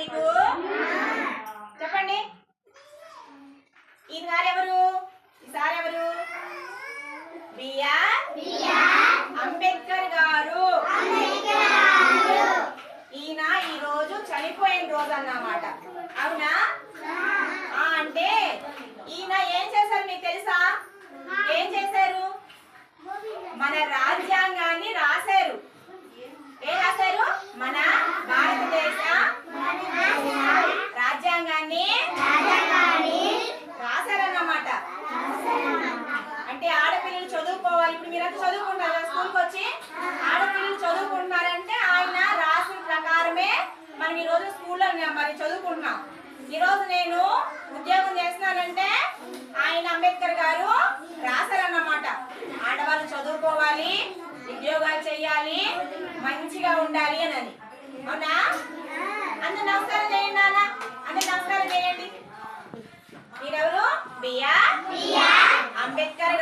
మీకు చెప్పండి. ఈ సార్ ఎవరు ఈ సార్ ఎవరు బిఆర్? అంబేద్కర్ గారు. ఈయన ఈ రోజు చనిపోయిన రోజు అన్నమాట. అవునా? అంటే ఈయన ఏం చేశారు మీకు తెలుసా? ఏం చేశారు? మన రాజ్యాంగ రాశారు ఏం రాశారు మన భారతదేశ రాజ్యాంగాన్ని రాశారన్నమాట అంటే ఆడపిల్లలు చదువుకోవాలి ఇప్పుడు మీరంతా చదువుకుంటారు? స్కూల్కి వచ్చి ఆడపిల్లలు చదువుకుంటున్నారంటే ఆయన రాసిన ప్రకారమే మనం ఈ రోజు స్కూల్లో మరి చదువుకుంటున్నాం. ఈ రోజు నేను ఉద్యోగం చేస్తున్నానంటే ఆయన అంబేద్కర్ గారు రాశారన్నమాట. ఆడవాళ్ళు చదువుకోవాలి ఉద్యోగాలు చేయాలి మంచిగా ఉండాలి అని. అవునా? అందరు నమస్కారం చేయండి నాన్న. అందరు నమస్కారం చేయండి. మీరెవరు? బిఆర్ అంబేద్కర్